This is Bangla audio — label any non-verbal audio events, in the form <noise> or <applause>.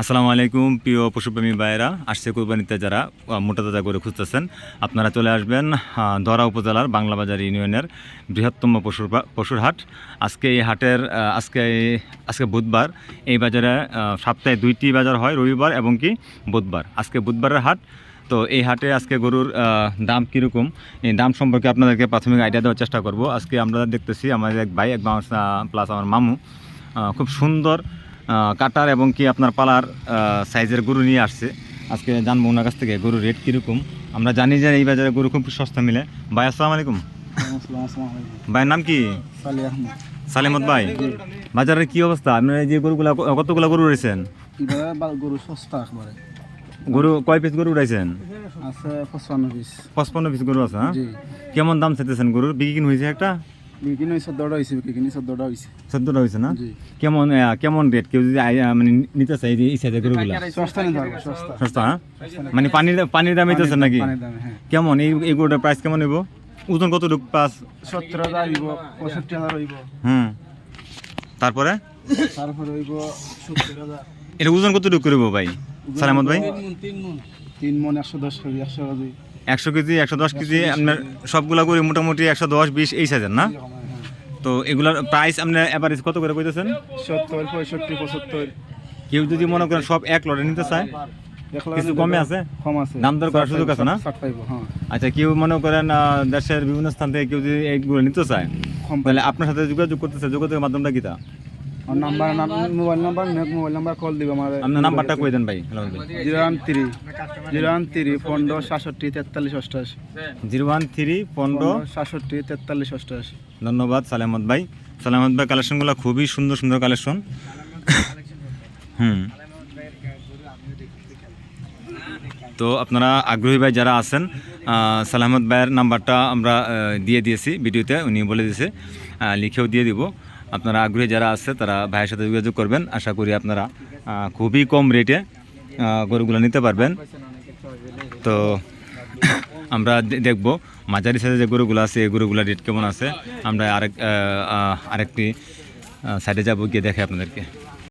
আসসালামু আলাইকুম, প্রিয় পশুপ্রেমী ভাইয়েরা। আসছে কোরবানিতে যারা মোটা তাজা করে খুঁজতেছেন, আপনারা চলে আসবেন দরা উপজেলার বাংলাবাজার ইউনিয়নের বৃহত্তম পশুর পশুর হাট। আজকে এই হাটের আজকে আজকে বুধবার, এই বাজারে সপ্তাহে দুইটি বাজার হয়, রবিবার এবং কি বুধবার। আজকে বুধবারের হাট, তো এই হাটে আজকে গরুর দাম কীরকম? এই দাম সম্পর্কে আপনাদেরকে প্রাথমিক আইডিয়া দেওয়ার চেষ্টা করব। আজকে আমরা দেখতেছি, আমাদের এক ভাই, এক প্লাস আমার মামু খুব সুন্দর কাটার এবং কি আপনার পালার সাইজের গরু নিয়ে আসছে। আজকে জানব ওনার কাছ থেকে গরুর রেট কীরকম। আমরা জানি যে এই বাজারে গরু খুব সস্তা মিলে। ভাই আসসালামু আলাইকুম। ভাইয়ের নাম কি? সালি সালেমত ভাই। বাজারের কি অবস্থা? আপনার এই যে গরুগুলা কতগুলা গরু রয়েছেন? গরু সস্তা একবারে গরু কয় পিস গরু উঠাইছেন আছে পঁচপান্ন পিস। গরু আছে হ্যাঁ? কেমন দাম চাইতেছেন গরুর? বিক্রি হয়েছে একটা? চোদ্দটা হয়েছে বিকিনি চোদ্দটা হয়েছে চোদ্দটা হয়েছে না? কেমন কেমন রেট কেউ যদি মানে নিতে চাই এই এই সাইজের গরুগুলা সস্তা নিতে পারব সস্তা। সস্তা হ্যাঁ মানে পানির পানির দাম নাকি? পানির দামে হ্যাঁ। কেমন? এই এই গরুটার প্রাইস কেমন হইব? ওজন কত ঢুক পাস সত্তর হাজার হইব পঁয়ষট্টি হাজার হইব। হুম। তারপরে? তারপরে হইব সত্তর হাজার এটা ওজন কত করব ভাই? সালামত ভাই? তিন মন তিন মন একশো দশ কেজি একশো কেজি। একশো কেজি একশো দশ কেজি আপনার সবগুলা করে মোটামুটি একশো দশ বিশ এই সাইজের না? হয়। তো এগুলার প্রাইস আপনার অ্যাভারেজ কত করে কইতেছেন? সত্তর পঁয়ষট্টি পঁচাত্তর। কেউ যদি মনে করেন সব এক লটে নিতে চায় কিছু কমে আছে? কম আছে। দাম দর করার সুযোগ আছে না? হ্যাঁ। আচ্ছা কেউ মনে করেন দেশের বিভিন্ন স্থান থেকে কেউ যদি এইগুলো নিতে চায় তাহলে আপনার সাথে যোগাযোগ করতেছে যোগাযোগের মাধ্যমটা কি তা আর number mobile number mobile number call দিব আমার আপনার নাম্বারটা কই দেন ভাই সালামত ভাই zero one three zero one three পনেরো সাতষট্টি তেতাল্লিশ অষ্টআশি জিরো ওয়ান থ্রি পনেরো সাতষট্টি তেতাল্লিশ অষ্টআশি ধন্যবাদ সালামত ভাই সালামত ভাই কালেকশনগুলো খুবই সুন্দর সুন্দর কালেকশন হুম। তো আপনারা আগ্রহী ভাই যারা আছেন সালামত ভাইয়ের নাম্বারটা আমরা দিয়ে দিয়েছি ভিডিওতে উনি বলে দিয়েছে। লিখেও দিয়ে দিব। আপনারা আগ্রহী যারা আছে, তারা ভাইয়ের সাথে যোগাযোগ করবেন। আশা করি আপনারা খুবই কম রেটে গরুগুলো নিতে পারবেন। তো <coughs> আমরা দেখব। মাঝারি সাইজে যে গরুগুলো আছে, এই গরুগুলোর রেট কেমন আছে? আমরা আরেক আরেকটি সাইডে যাব, গিয়ে দেখে আপনাদেরকে।